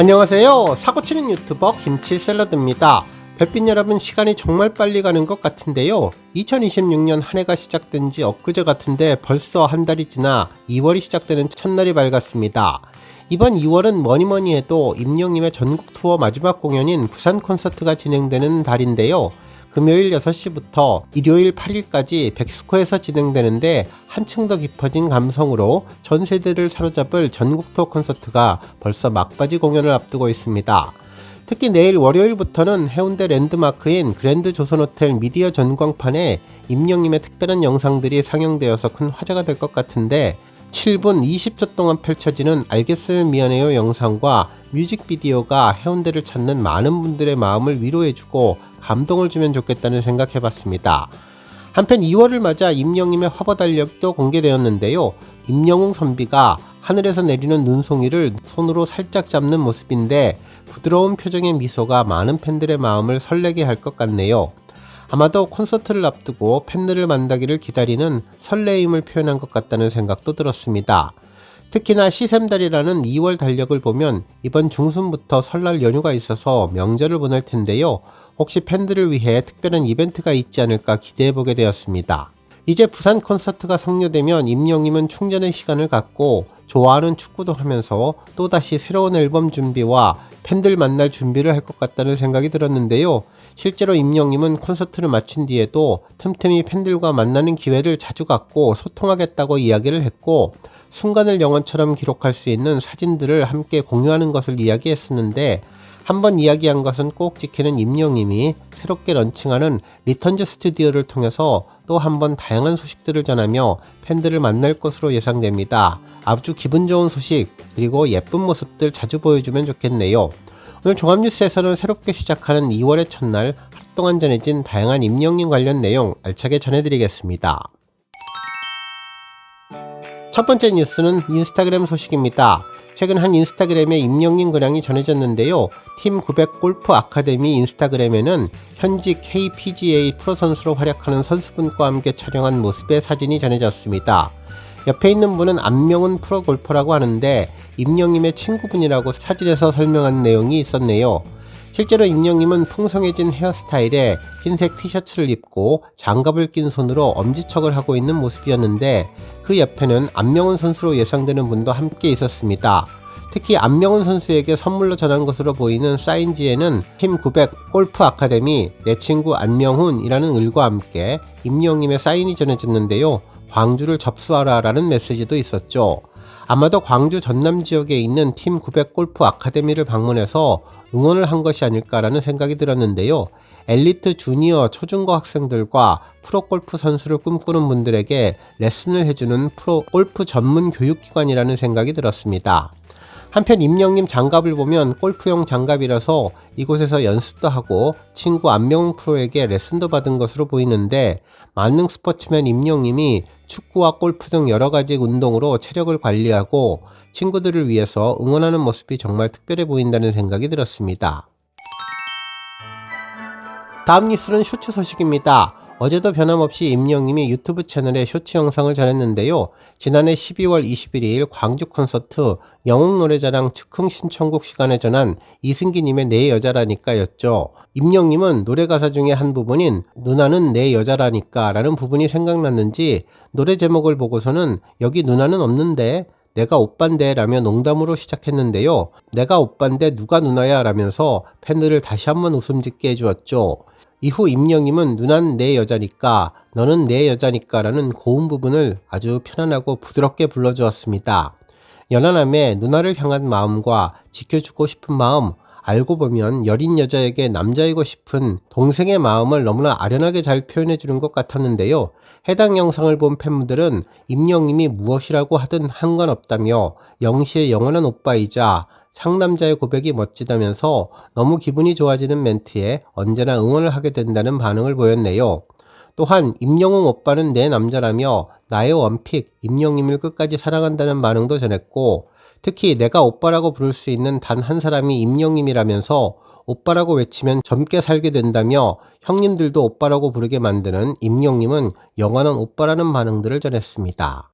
안녕하세요. 사고치는 유튜버 김치 샐러드입니다. 별빛 여러분 시간이 정말 빨리 가는 것 같은데요. 2026년 한 해가 시작된 지 엊그제 같은데 벌써 한 달이 지나 2월이 시작되는 첫날이 밝았습니다. 이번 2월은 뭐니뭐니 해도 임영님의 전국 투어 마지막 공연인 부산 콘서트가 진행되는 달인데요. 금요일 6시부터 일요일 8일까지 백스코에서 진행되는데 한층 더 깊어진 감성으로 전 세대를 사로잡을 전국 투어 콘서트가 벌써 막바지 공연을 앞두고 있습니다. 특히 내일 월요일부터는 해운대 랜드마크인 그랜드 조선호텔 미디어 전광판에 임영님의 특별한 영상들이 상영되어서 큰 화제가 될 것 같은데 7분 20초 동안 펼쳐지는 알겠으면 미안해요 영상과 뮤직비디오가 해운대를 찾는 많은 분들의 마음을 위로해주고 감동을 주면 좋겠다는 생각해봤습니다. 한편 2월을 맞아 임영님의 화보 달력도 공개되었는데요. 임영웅 선비가 하늘에서 내리는 눈송이를 손으로 살짝 잡는 모습인데 부드러운 표정의 미소가 많은 팬들의 마음을 설레게 할 것 같네요. 아마도 콘서트를 앞두고 팬들을 만나기를 기다리는 설레임을 표현한 것 같다는 생각도 들었습니다. 특히나 시샘달이라는 2월 달력을 보면 이번 중순부터 설날 연휴가 있어서 명절을 보낼 텐데요. 혹시 팬들을 위해 특별한 이벤트가 있지 않을까 기대해보게 되었습니다. 이제 부산 콘서트가 성료되면 임영님은 충전의 시간을 갖고 좋아하는 축구도 하면서 또다시 새로운 앨범 준비와 팬들 만날 준비를 할 것 같다는 생각이 들었는데요. 실제로 임영님은 콘서트를 마친 뒤에도 틈틈이 팬들과 만나는 기회를 자주 갖고 소통하겠다고 이야기를 했고 순간을 영원처럼 기록할 수 있는 사진들을 함께 공유하는 것을 이야기했었는데 한번 이야기한 것은 꼭 지키는 임영님이 새롭게 런칭하는 리턴즈 스튜디오를 통해서 또 한번 다양한 소식들을 전하며 팬들을 만날 것으로 예상됩니다. 아주 기분 좋은 소식 그리고 예쁜 모습들 자주 보여주면 좋겠네요. 오늘 종합뉴스에서는 새롭게 시작하는 2월의 첫날 하루 동안 전해진 다양한 임영님 관련 내용 알차게 전해드리겠습니다. 첫 번째 뉴스는 인스타그램 소식입니다. 최근 한 인스타그램에 임영님 근황이 전해졌는데요. 팀 900 골프 아카데미 인스타그램에는 현직 KPGA 프로 선수로 활약하는 선수분과 함께 촬영한 모습의 사진이 전해졌습니다. 옆에 있는 분은 안명훈 프로 골퍼라고 하는데 임영님의 친구분이라고 사진에서 설명한 내용이 있었네요. 실제로 임영님은 풍성해진 헤어스타일에 흰색 티셔츠를 입고 장갑을 낀 손으로 엄지척을 하고 있는 모습이었는데 그 옆에는 안명훈 선수로 예상되는 분도 함께 있었습니다. 특히 안명훈 선수에게 선물로 전한 것으로 보이는 사인지에는 팀 900 골프 아카데미 내 친구 안명훈이라는 을과 함께 임영님의 사인이 전해졌는데요. 광주를 접수하라 라는 메시지도 있었죠. 아마도 광주 전남 지역에 있는 팀 900 골프 아카데미를 방문해서 응원을 한 것이 아닐까라는 생각이 들었는데요. 엘리트 주니어 초중고 학생들과 프로 골프 선수를 꿈꾸는 분들에게 레슨을 해주는 프로 골프 전문 교육기관이라는 생각이 들었습니다. 한편 임영님 장갑을 보면 골프용 장갑이라서 이곳에서 연습도 하고 친구 안명웅 프로에게 레슨도 받은 것으로 보이는데 만능 스포츠맨 임영님이 축구와 골프 등 여러 가지 운동으로 체력을 관리하고 친구들을 위해서 응원하는 모습이 정말 특별해 보인다는 생각이 들었습니다. 다음 뉴스는 쇼츠 소식입니다. 어제도 변함없이 임영님이 유튜브 채널에 쇼츠 영상을 전했는데요. 지난해 12월 21일 광주 콘서트 영웅 노래자랑 즉흥 신청곡 시간에 전한 이승기님의 내 여자라니까 였죠. 임영님은 노래 가사 중에 한 부분인 누나는 내 여자라니까 라는 부분이 생각났는지 노래 제목을 보고서는 여기 누나는 없는데 내가 오빤데 라며 농담으로 시작했는데요. 내가 오빤데 누가 누나야 라면서 팬들을 다시 한번 웃음 짓게 해주었죠. 이후 임영님은 누난 내 여자니까 너는 내 여자니까 라는 고음 부분을 아주 편안하고 부드럽게 불러주었습니다. 연하남의 누나를 향한 마음과 지켜주고 싶은 마음, 알고 보면 여린 여자에게 남자이고 싶은 동생의 마음을 너무나 아련하게 잘 표현해 주는 것 같았는데요. 해당 영상을 본 팬분들은 임영님이 무엇이라고 하든 상관없다며 영시의 영원한 오빠이자 상남자의 고백이 멋지다면서 너무 기분이 좋아지는 멘트에 언제나 응원을 하게 된다는 반응을 보였네요. 또한 임영웅 오빠는 내 남자라며 나의 원픽 임영님을 끝까지 사랑한다는 반응도 전했고 특히 내가 오빠라고 부를 수 있는 단 한 사람이 임영님이라면서 오빠라고 외치면 젊게 살게 된다며 형님들도 오빠라고 부르게 만드는 임영님은 영원한 오빠라는 반응들을 전했습니다.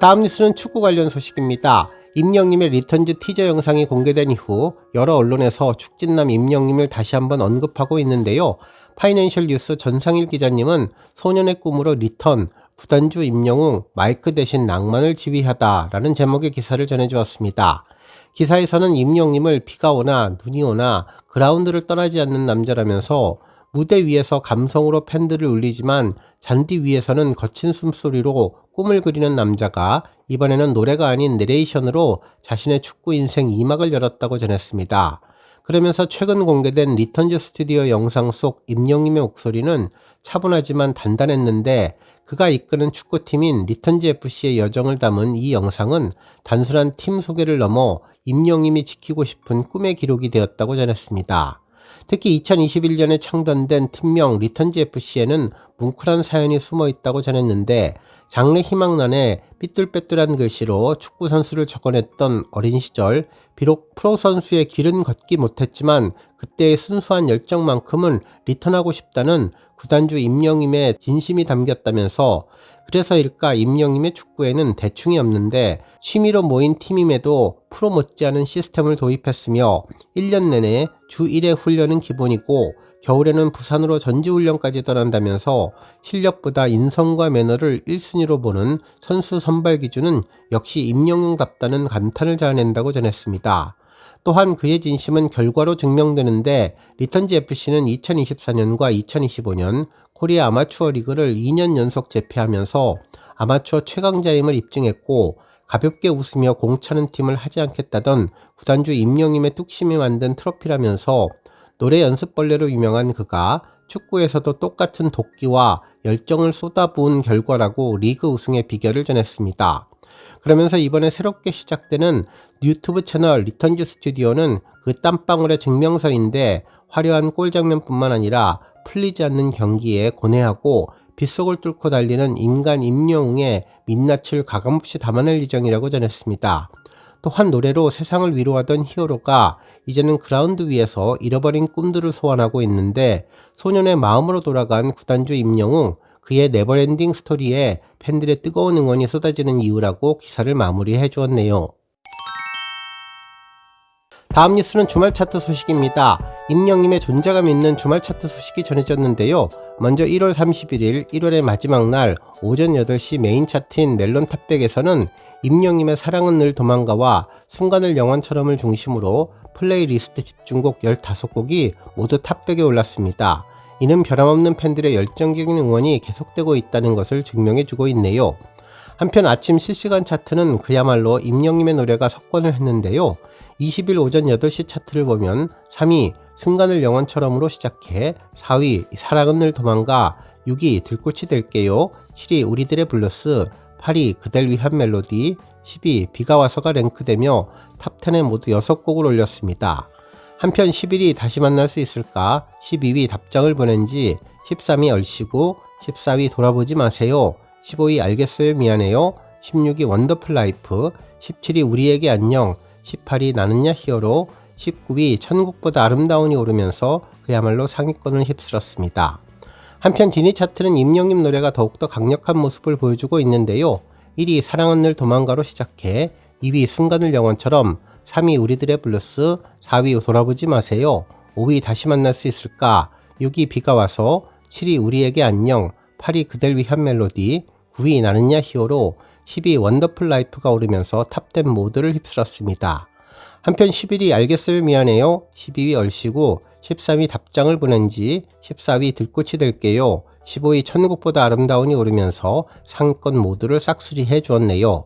다음 뉴스는 축구 관련 소식입니다. 임영님의 리턴즈 티저 영상이 공개된 이후 여러 언론에서 축진남 임영님을 다시 한번 언급하고 있는데요. 파이낸셜 뉴스 전상일 기자님은 소년의 꿈으로 리턴, 구단주 임영웅, 마이크 대신 낭만을 지휘하다라는 제목의 기사를 전해주었습니다. 기사에서는 임영님을 비가 오나 눈이 오나 그라운드를 떠나지 않는 남자라면서 무대 위에서 감성으로 팬들을 울리지만 잔디 위에서는 거친 숨소리로 꿈을 그리는 남자가 이번에는 노래가 아닌 내레이션으로 자신의 축구 인생 2막을 열었다고 전했습니다. 그러면서 최근 공개된 리턴즈 스튜디오 영상 속 임영님의 목소리는 차분하지만 단단했는데 그가 이끄는 축구팀인 리턴즈 FC의 여정을 담은 이 영상은 단순한 팀 소개를 넘어 임영님이 지키고 싶은 꿈의 기록이 되었다고 전했습니다. 특히 2021년에 창단된 팀명 리턴즈 FC에는 뭉클한 사연이 숨어 있다고 전했는데 장래 희망란에 삐뚤빼뚤한 글씨로 축구 선수를 적어냈던 어린 시절 비록 프로 선수의 길은 걷지 못했지만 그때의 순수한 열정만큼은 리턴하고 싶다는 구단주 임영임의 진심이 담겼다면서 그래서일까 임영임의 축구에는 대충이 없는데 취미로 모인 팀임에도 프로 못지않은 시스템을 도입했으며 1년 내내 주 1회 훈련은 기본이고 겨울에는 부산으로 전지훈련까지 떠난다면서 실력보다 인성과 매너를 1순위로 보는 선수 선발 기준은 역시 임영웅답다는 감탄을 자아낸다고 전했습니다. 또한 그의 진심은 결과로 증명되는데 리턴즈 FC는 2024년과 2025년 코리아 아마추어 리그를 2년 연속 재패하면서 아마추어 최강자임을 입증했고 가볍게 웃으며 공차는 팀을 하지 않겠다던 구단주 임영임의 뚝심이 만든 트로피라면서 노래 연습벌레로 유명한 그가 축구에서도 똑같은 도끼와 열정을 쏟아부은 결과라고 리그 우승의 비결을 전했습니다. 그러면서 이번에 새롭게 시작되는 유튜브 채널 리턴즈 스튜디오는 그 땀방울의 증명서인데 화려한 골 장면뿐만 아니라 풀리지 않는 경기에 고뇌하고 빗속을 뚫고 달리는 인간 임영웅의 민낯을 가감없이 담아낼 예정이라고 전했습니다. 또한 노래로 세상을 위로하던 히어로가 이제는 그라운드 위에서 잃어버린 꿈들을 소환하고 있는데 소년의 마음으로 돌아간 구단주 임영웅 그의 네버엔딩 스토리에 팬들의 뜨거운 응원이 쏟아지는 이유라고 기사를 마무리해 주었네요. 다음 뉴스는 주말 차트 소식입니다. 임영님의 존재감 있는 주말 차트 소식이 전해졌는데요. 먼저 1월 31일 1월의 마지막 날 오전 8시 메인 차트인 멜론 탑백에서는 임영님의 사랑은 늘 도망가와 순간을 영원처럼을 중심으로 플레이리스트 집중곡 15곡이 모두 탑백에 올랐습니다. 이는 변함없는 팬들의 열정적인 응원이 계속되고 있다는 것을 증명해주고 있네요. 한편 아침 실시간 차트는 그야말로 임영님의 노래가 석권을 했는데요. 20일 오전 8시 차트를 보면 3위 순간을 영원처럼으로 시작해 4위 사랑은 늘 도망가 6위 들꽃이 될게요. 7위 우리들의 블루스 8위 그댈 위한 멜로디 10위 비가 와서가 랭크되며 탑10에 모두 6곡을 올렸습니다. 한편 11위 다시 만날 수 있을까? 12위 답장을 보낸 지 13위 얼씨구 14위 돌아보지 마세요. 15위 알겠어요 미안해요. 16위 원더풀 라이프 17위 우리에게 안녕 18위 나는야 히어로 19위 천국보다 아름다운이 오르면서 그야말로 상위권을 휩쓸었습니다. 한편 디니 차트는 임영님 노래가 더욱더 강력한 모습을 보여주고 있는데요. 1위 사랑은 늘 도망가로 시작해 2위 순간을 영원처럼 3위 우리들의 블루스 4위 돌아보지 마세요 5위 다시 만날 수 있을까 6위 비가 와서 7위 우리에게 안녕 8위 그댈 위한 멜로디 9위 나는야 히어로 10위 원더풀 라이프가 오르면서 탑10 모두를 휩쓸었습니다. 한편 11위 알겠어요 미안해요. 12위 얼씨구. 13위 답장을 보낸 지 14위 들꽃이 될게요. 15위 천국보다 아름다운이 오르면서 상권 모두를 싹쓸이 해 주었네요.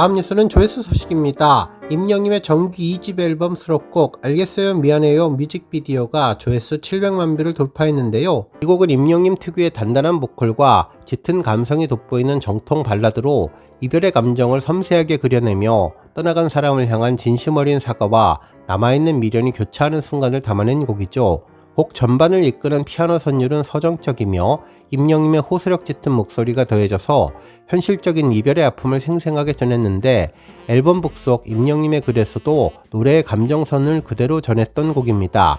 다음 뉴스는 조회수 소식입니다. 임영님의 정규 2집 앨범 수록곡 알겠어요 미안해요 뮤직비디오가 조회수 700만 뷰를 돌파했는데요. 이 곡은 임영님 특유의 단단한 보컬과 짙은 감성이 돋보이는 정통 발라드로 이별의 감정을 섬세하게 그려내며 떠나간 사람을 향한 진심 어린 사과와 남아있는 미련이 교차하는 순간을 담아낸 곡이죠. 곡 전반을 이끄는 피아노 선율은 서정적이며 임영님의 호소력 짙은 목소리가 더해져서 현실적인 이별의 아픔을 생생하게 전했는데 앨범 북 속 임영님의 글에서도 노래의 감정선을 그대로 전했던 곡입니다.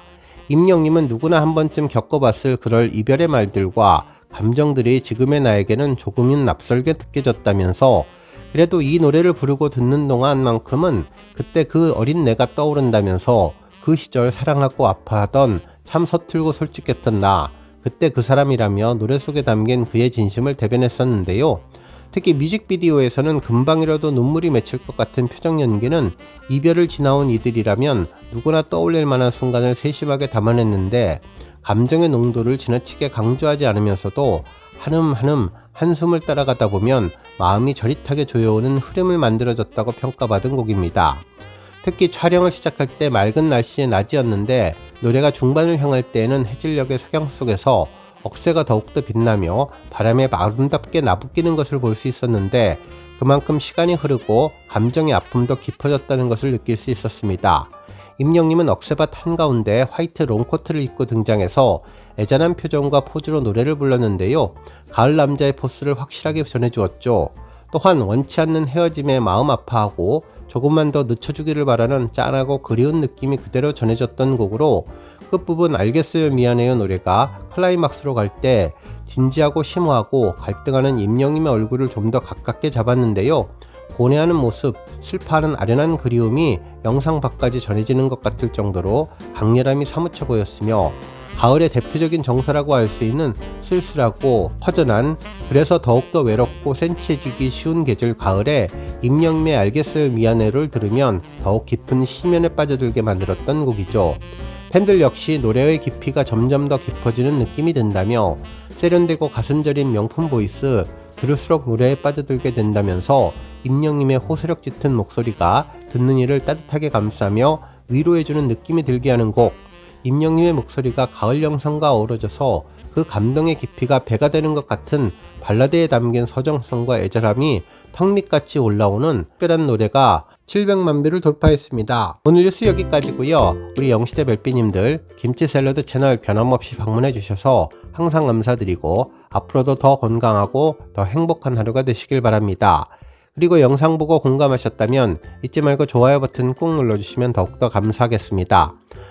임영님은 누구나 한 번쯤 겪어봤을 그럴 이별의 말들과 감정들이 지금의 나에게는 조금은 낯설게 느껴졌다면서 그래도 이 노래를 부르고 듣는 동안만큼은 그때 그 어린 내가 떠오른다면서 그 시절 사랑하고 아파하던 참 서툴고 솔직했던 나 그때 그 사람이라며 노래 속에 담긴 그의 진심을 대변했었는데요. 특히 뮤직비디오에서는 금방이라도 눈물이 맺힐 것 같은 표정 연기는 이별을 지나온 이들이라면 누구나 떠올릴 만한 순간을 세심하게 담아냈는데 감정의 농도를 지나치게 강조하지 않으면서도 한음 한음 한숨을 따라가다 보면 마음이 저릿하게 조여오는 흐름을 만들어졌다고 평가받은 곡입니다. 특히 촬영을 시작할 때 맑은 날씨의 낮이었는데 노래가 중반을 향할 때에는 해질녘의 석양 속에서 억새가 더욱더 빛나며 바람에 아름답게 나부끼는 것을 볼 수 있었는데 그만큼 시간이 흐르고 감정의 아픔도 깊어졌다는 것을 느낄 수 있었습니다. 임영님은 억새밭 한가운데 화이트 롱코트를 입고 등장해서 애잔한 표정과 포즈로 노래를 불렀는데요. 가을 남자의 포스를 확실하게 전해주었죠. 또한 원치 않는 헤어짐에 마음 아파하고 조금만 더 늦춰주기를 바라는 짠하고 그리운 느낌이 그대로 전해졌던 곡으로 끝부분 알겠어요 미안해요 노래가 클라이막스로 갈 때 진지하고 심오하고 갈등하는 임영님의 얼굴을 좀 더 가깝게 잡았는데요. 고뇌하는 모습, 슬퍼하는 아련한 그리움이 영상 밖까지 전해지는 것 같을 정도로 강렬함이 사무쳐 보였으며 가을의 대표적인 정서라고 할 수 있는 쓸쓸하고 허전한 그래서 더욱더 외롭고 센치해지기 쉬운 계절 가을에 임영미의 알겠어요 미안해를 들으면 더욱 깊은 심연에 빠져들게 만들었던 곡이죠. 팬들 역시 노래의 깊이가 점점 더 깊어지는 느낌이 든다며 세련되고 가슴 저린 명품 보이스 들을수록 노래에 빠져들게 된다면서 임영님의 호소력 짙은 목소리가 듣는 이를 따뜻하게 감싸며 위로해주는 느낌이 들게 하는 곡 임영님의 목소리가 가을 영상과 어우러져서 그 감동의 깊이가 배가 되는 것 같은 발라드에 담긴 서정성과 애절함이 턱밑같이 올라오는 특별한 노래가 700만 뷰를 돌파했습니다. 오늘 뉴스 여기까지고요. 우리 영시대 별비님들 김치 샐러드 채널 변함없이 방문해 주셔서 항상 감사드리고 앞으로도 더 건강하고 더 행복한 하루가 되시길 바랍니다. 그리고 영상 보고 공감하셨다면 잊지 말고 좋아요 버튼 꾹 눌러주시면 더욱더 감사하겠습니다.